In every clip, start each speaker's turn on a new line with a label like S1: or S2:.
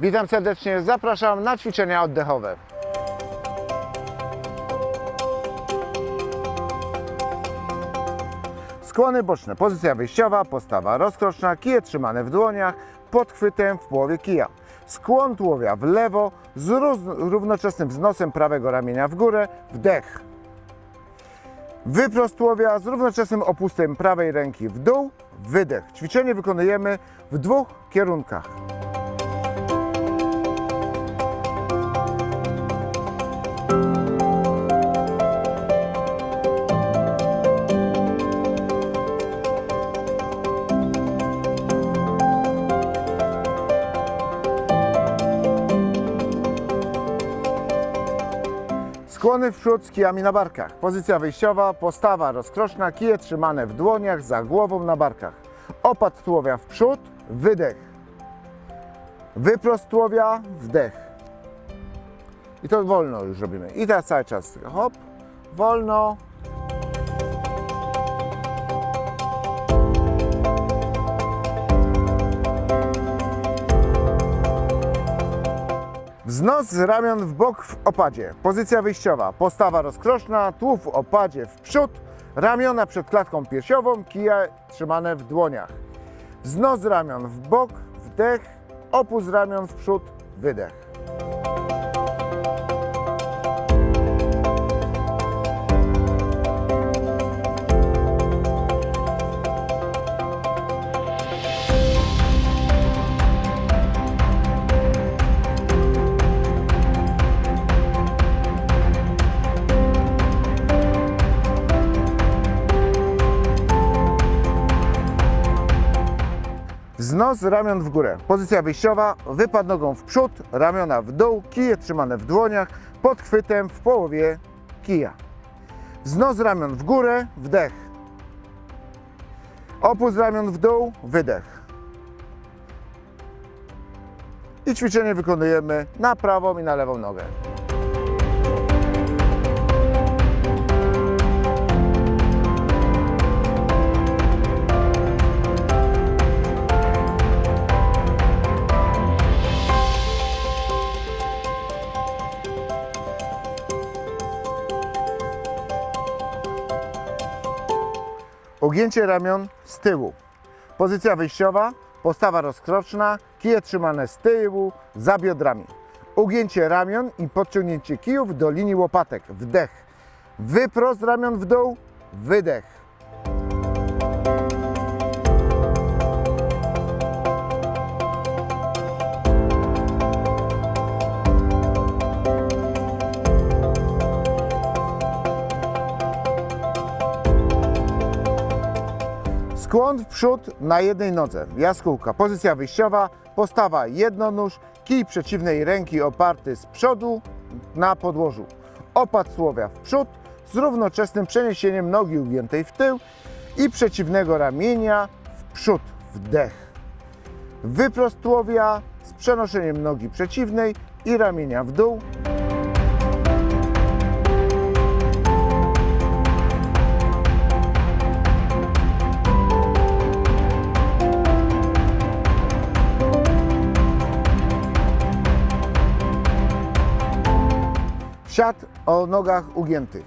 S1: Witam serdecznie, zapraszam na ćwiczenia oddechowe. Skłony boczne, pozycja wyjściowa, postawa rozkroczna, kije trzymane w dłoniach, pod chwytem w połowie kija. Skłon tułowia w lewo z ró- równoczesnym wznosem prawego ramienia w górę, wdech. Wyprost tułowia z równoczesnym opustem prawej ręki w dół, wydech. Ćwiczenie wykonujemy w dwóch kierunkach. Skłony w przód z kijami na barkach. Pozycja wyjściowa, postawa rozkroczna, kije trzymane w dłoniach, za głową na barkach. Opad tułowia w przód, wydech. Wyprost tułowia, wdech. I to wolno już robimy. I teraz cały czas hop, wolno. Wznos z ramion w bok w opadzie. Pozycja wyjściowa. Postawa rozkroczna, tułów w opadzie w przód, ramiona przed klatką piersiową, kije trzymane w dłoniach. Wznos z ramion w bok, wdech, opust ramion w przód, wydech. Wznos z ramion w górę. Pozycja wyjściowa, wypad nogą w przód, ramiona w dół, kije trzymane w dłoniach, pod chwytem w połowie kija. Wznos ramion w górę, wdech. Opust ramion w dół, wydech. I ćwiczenie wykonujemy na prawą i na lewą nogę. Ugięcie ramion z tyłu. Pozycja wyjściowa, postawa rozkroczna, kije trzymane z tyłu, za biodrami. Ugięcie ramion i podciągnięcie kijów do linii łopatek. Wdech. Wyprost ramion w dół, wydech. Skłon w przód na jednej nodze. Jaskółka. Pozycja wyjściowa. Postawa jednonóż. Kij przeciwnej ręki oparty z przodu na podłożu. Opad słowia w przód z równoczesnym przeniesieniem nogi ugiętej w tył i przeciwnego ramienia w przód. Wdech. Wyprost tułowia z przenoszeniem nogi przeciwnej i ramienia w dół. Siad o nogach ugiętych.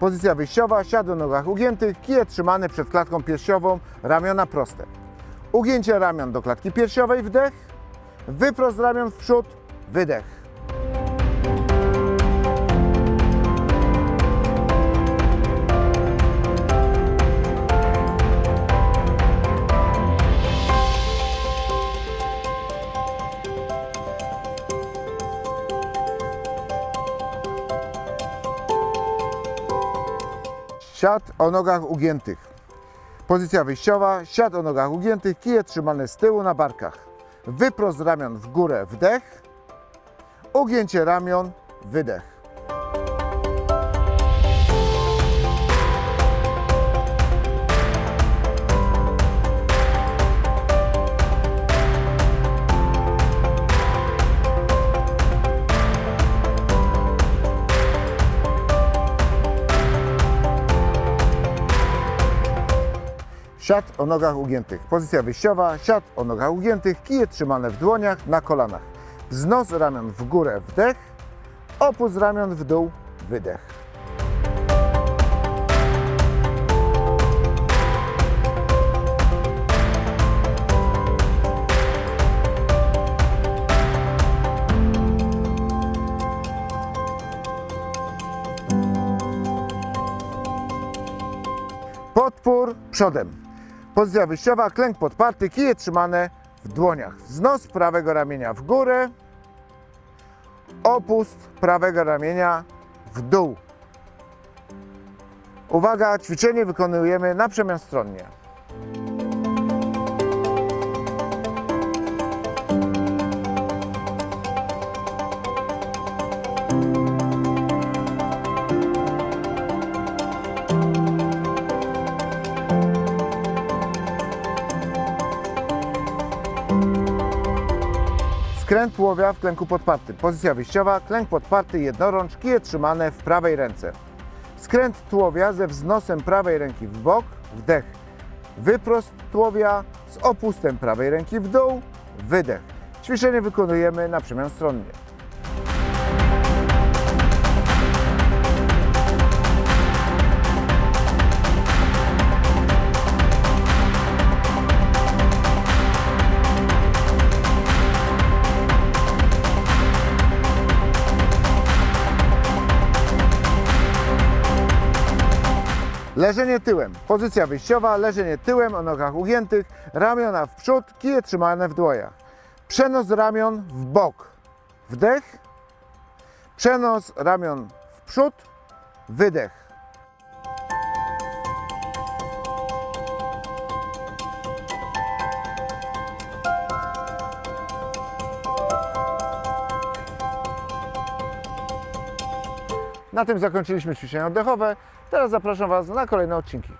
S1: Pozycja wyjściowa, siad o nogach ugiętych, kije trzymane przed klatką piersiową, ramiona proste. Ugięcie ramion do klatki piersiowej, wdech, wyprost ramion w przód, wydech. Siad o nogach ugiętych. Pozycja wyjściowa, siad o nogach ugiętych, kije trzymane z tyłu na barkach. Wyprost ramion w górę, wdech. Ugięcie ramion, wydech. Siad o nogach ugiętych. Pozycja wyjściowa, siad o nogach ugiętych, kije trzymane w dłoniach, na kolanach. Wznos ramion w górę, wdech. Opust ramion w dół, wydech. Podpór przodem. Pozycja wyjściowa, klęk podparty, kije trzymane w dłoniach. Wznos prawego ramienia w górę, opust prawego ramienia w dół. Uwaga, ćwiczenie wykonujemy na przemian stronnie. Skręt łowia w klęku podpartym. Pozycja wyjściowa, klęk podparty, jednorącz, kije trzymane w prawej ręce. Skręt tułowia ze wznosem prawej ręki w bok, wdech. Wyprost tułowia z opustem prawej ręki w dół, wydech. Ćwiczenie wykonujemy na przemian stronnie. Leżenie tyłem. Pozycja wyjściowa, leżenie tyłem o nogach ugiętych, ramiona w przód, kije trzymane w dłoniach. Przenos ramion w bok. Wdech. Przenos ramion w przód. Wydech. Na tym zakończyliśmy ćwiczenia oddechowe. Teraz zapraszam Was na kolejne odcinki.